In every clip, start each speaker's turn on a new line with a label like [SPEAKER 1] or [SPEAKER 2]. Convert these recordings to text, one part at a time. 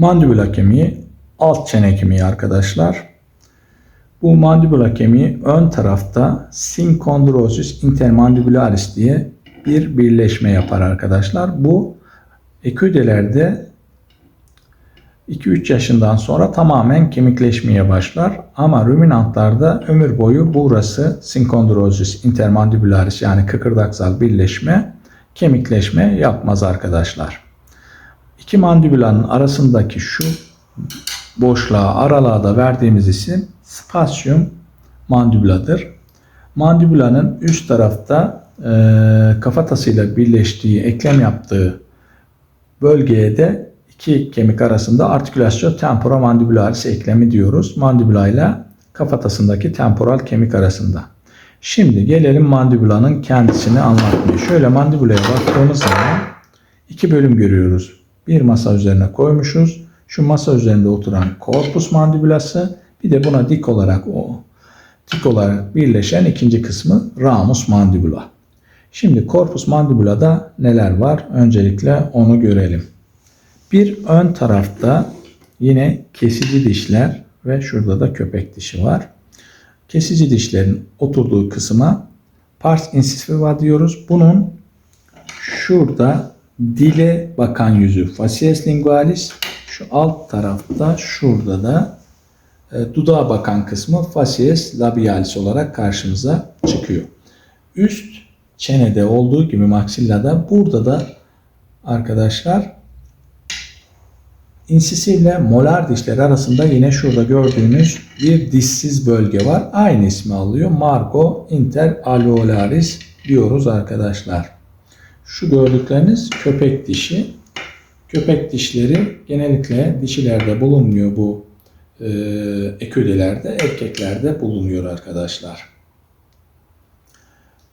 [SPEAKER 1] Mandibula kemiği alt çene kemiği arkadaşlar. Bu mandibula kemiği ön tarafta syncondrosis intermandibularis diye bir birleşme yapar arkadaşlar. Bu eküdelerde 2-3 yaşından sonra tamamen kemikleşmeye başlar. Ama ruminantlarda ömür boyu burası syncondrosis intermandibularis yani kıkırdaksal birleşme kemikleşme yapmaz arkadaşlar. İki mandibulanın arasındaki şu boşluğa, aralığa da verdiğimiz isim spasium mandibuladır. Mandibulanın üst tarafta e, kafatasıyla birleştiği, eklem yaptığı bölgeye de iki kemik arasında artikülasyon temporomandibularis eklemi diyoruz. Mandibula ile kafatasındaki temporal kemik arasında. Şimdi gelelim mandibulanın kendisini anlatmaya. Şöyle mandibulaya baktığımız zaman iki bölüm görüyoruz. Bir masa üzerine koymuşuz. Şu masa üzerinde oturan korpus mandibulası bir de buna dik olarak o dik olarak birleşen ikinci kısmı ramus mandibula. Şimdi korpus mandibulada neler var? Öncelikle onu görelim. Bir ön tarafta yine kesici dişler ve şurada da köpek dişi var. Kesici dişlerin oturduğu kısma pars incisiva diyoruz. Bunun şurada dile bakan yüzü facies lingualis. Şu alt tarafta şurada da e, dudağa bakan kısmı facies labialis olarak karşımıza çıkıyor. Üst çenede olduğu gibi maxillada burada da arkadaşlar insisivle molar dişler arasında yine şurada gördüğünüz bir dişsiz bölge var. Aynı ismi alıyor. Margo interalveolaris diyoruz arkadaşlar. Şu gördükleriniz köpek dişi. Köpek dişleri genellikle dişilerde bulunmuyor bu e, eküdelerde, erkeklerde bulunuyor arkadaşlar.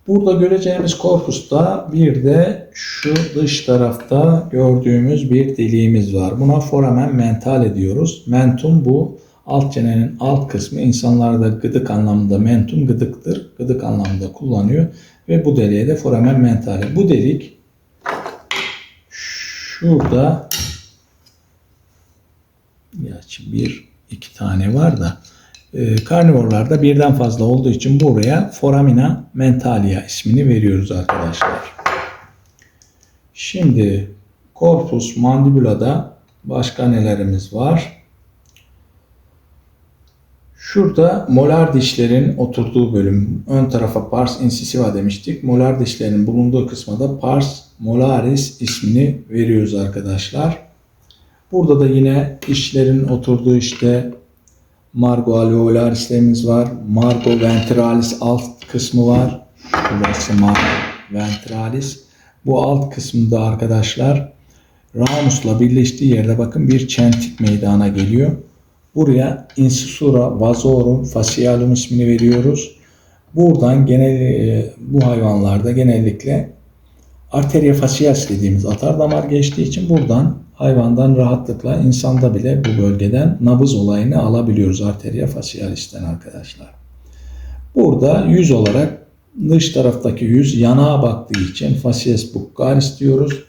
[SPEAKER 1] Burada göreceğimiz korpusta bir de şu dış tarafta gördüğümüz bir deliğimiz var. Buna foramen mental ediyoruz. Mentum bu alt çenenin alt kısmı insanlarda gıdık anlamında mentum gıdıktır. Gıdık anlamında kullanıyor ve bu deliğe de foramen mentale. Bu delik şurada gerçi bir iki tane var da e, karnivorlarda birden fazla olduğu için buraya foramina mentalia ismini veriyoruz arkadaşlar. Şimdi corpus mandibulada başka nelerimiz var? Şurada molar dişlerin oturduğu bölüm. Ön tarafa pars incisiva demiştik. Molar dişlerin bulunduğu kısma da pars molaris ismini veriyoruz arkadaşlar. Burada da yine dişlerin oturduğu işte Margo alveolarislerimiz var. Margo ventralis alt kısmı var. Burası Margo ventralis. Bu alt kısmında arkadaşlar ramusla birleştiği yerde bakın bir çentik meydana geliyor. Buraya incisura vasorum facialum ismini veriyoruz. Buradan genel e, bu hayvanlarda genellikle arteria facialis dediğimiz atar damar geçtiği için buradan hayvandan rahatlıkla insanda bile bu bölgeden nabız olayını alabiliyoruz arteria facialis'ten arkadaşlar. Burada yüz olarak dış taraftaki yüz yanağa baktığı için facies buccalis diyoruz.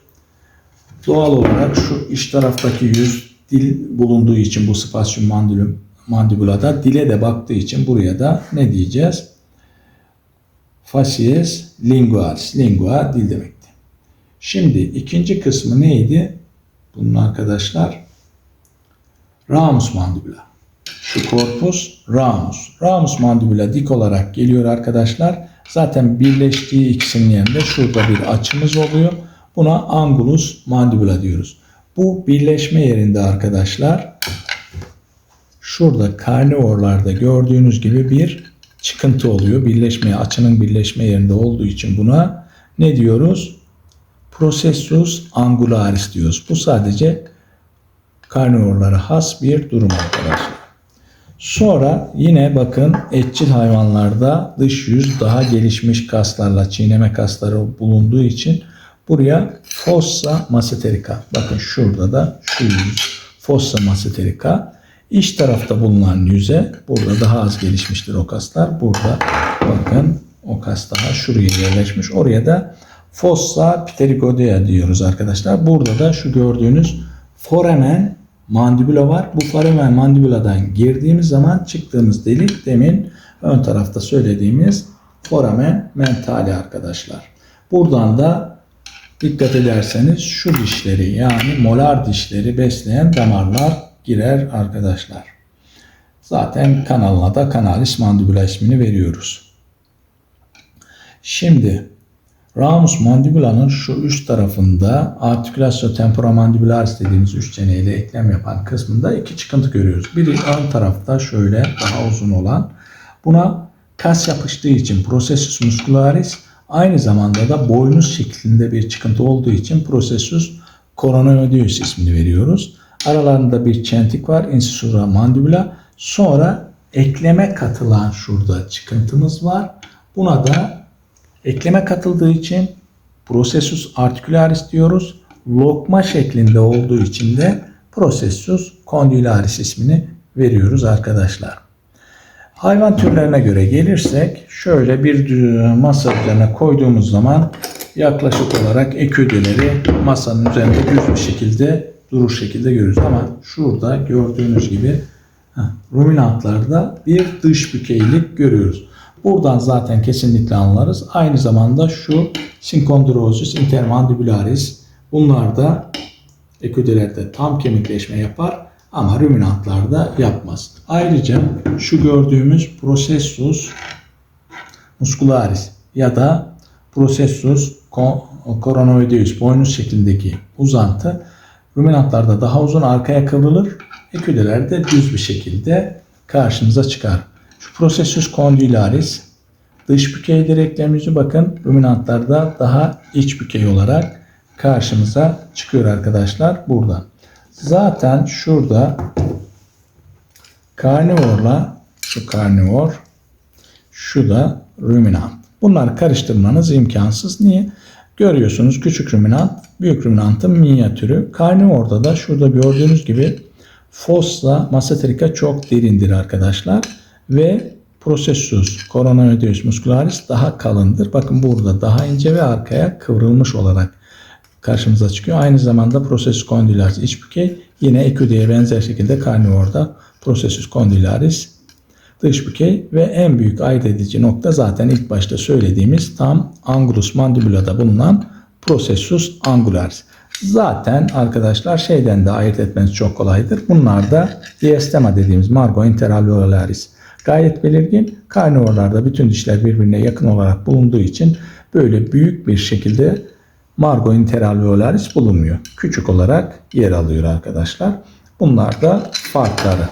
[SPEAKER 1] Doğal olarak şu iç taraftaki yüz dil bulunduğu için bu spatium mandibulum mandibulada dile de baktığı için buraya da ne diyeceğiz? Facies lingualis. Lingua dil demekti. Şimdi ikinci kısmı neydi? Bunun arkadaşlar ramus mandibula. Şu korpus ramus. Ramus mandibula dik olarak geliyor arkadaşlar. Zaten birleştiği ikisinin yerinde şurada bir açımız oluyor. Buna angulus mandibula diyoruz. Bu birleşme yerinde arkadaşlar şurada karnivorlarda gördüğünüz gibi bir çıkıntı oluyor. Birleşmeye, açının birleşme yerinde olduğu için buna ne diyoruz? Processus angularis diyoruz. Bu sadece karnivorlara has bir durum arkadaşlar. Sonra yine bakın etçil hayvanlarda dış yüz daha gelişmiş kaslarla çiğneme kasları bulunduğu için buraya fossa masseterica. Bakın şurada da şu yüz fossa masseterica. İç tarafta bulunan yüze burada daha az gelişmiştir o kaslar. Burada bakın o kas daha şuraya yerleşmiş. Oraya da fossa pterigodea diyoruz arkadaşlar. Burada da şu gördüğünüz foramen mandibula var. Bu foramen mandibuladan girdiğimiz zaman çıktığımız delik demin ön tarafta söylediğimiz foramen mentali arkadaşlar. Buradan da dikkat ederseniz şu dişleri yani molar dişleri besleyen damarlar girer arkadaşlar. Zaten kanalına da kanalis mandibula ismini veriyoruz. Şimdi ramus mandibulanın şu üst tarafında artikülasyon temporomandibularis dediğimiz üç çeneyle eklem yapan kısmında iki çıkıntı görüyoruz. Biri ön tarafta şöyle daha uzun olan. Buna kas yapıştığı için processus muscularis aynı zamanda da boynuz şeklinde bir çıkıntı olduğu için processus coronoideus ismini veriyoruz. Aralarında bir çentik var incisura mandibula. Sonra ekleme katılan şurada çıkıntımız var. Buna da ekleme katıldığı için processus articularis diyoruz. Lokma şeklinde olduğu için de processus condylaris ismini veriyoruz arkadaşlar. Hayvan türlerine göre gelirsek şöyle bir masa üzerine koyduğumuz zaman yaklaşık olarak eküdeleri masanın üzerinde düz bir şekilde durur şekilde görürüz. Ama şurada gördüğünüz gibi ruminantlarda bir dış bükeylik görüyoruz. Buradan zaten kesinlikle anlarız. Aynı zamanda şu Synchondrosis intermandibularis bunlar da eküdelerde tam kemikleşme yapar ama ruminantlarda yapmaz. Ayrıca şu gördüğümüz processus muscularis ya da processus coronoideus boynuz şeklindeki uzantı ruminantlarda daha uzun arkaya kıvrılır. Eküdelerde düz bir şekilde karşımıza çıkar. Şu processus condylaris dış bükey direklerimizi bakın ruminantlarda daha iç bükey olarak karşımıza çıkıyor arkadaşlar buradan. Zaten şurada karnivorla şu karnivor şu da ruminant. Bunları karıştırmanız imkansız. Niye? Görüyorsunuz küçük ruminant, büyük ruminantın minyatürü. Karnivorda da şurada gördüğünüz gibi fossa maseterika çok derindir arkadaşlar. Ve processus coronoideus muscularis daha kalındır. Bakın burada daha ince ve arkaya kıvrılmış olarak karşımıza çıkıyor. Aynı zamanda processus condylaris iç bükey yine eküdeye benzer şekilde karnivorda processus condylaris dış bükey ve en büyük ayırt edici nokta zaten ilk başta söylediğimiz tam angulus mandibulada bulunan processus angularis. Zaten arkadaşlar şeyden de ayırt etmeniz çok kolaydır. Bunlar da diastema dediğimiz margo interalveolaris. Gayet belirgin. Karnivorlarda bütün dişler birbirine yakın olarak bulunduğu için böyle büyük bir şekilde margo interalveolaris bulunmuyor. Küçük olarak yer alıyor arkadaşlar. Bunlar da farkları.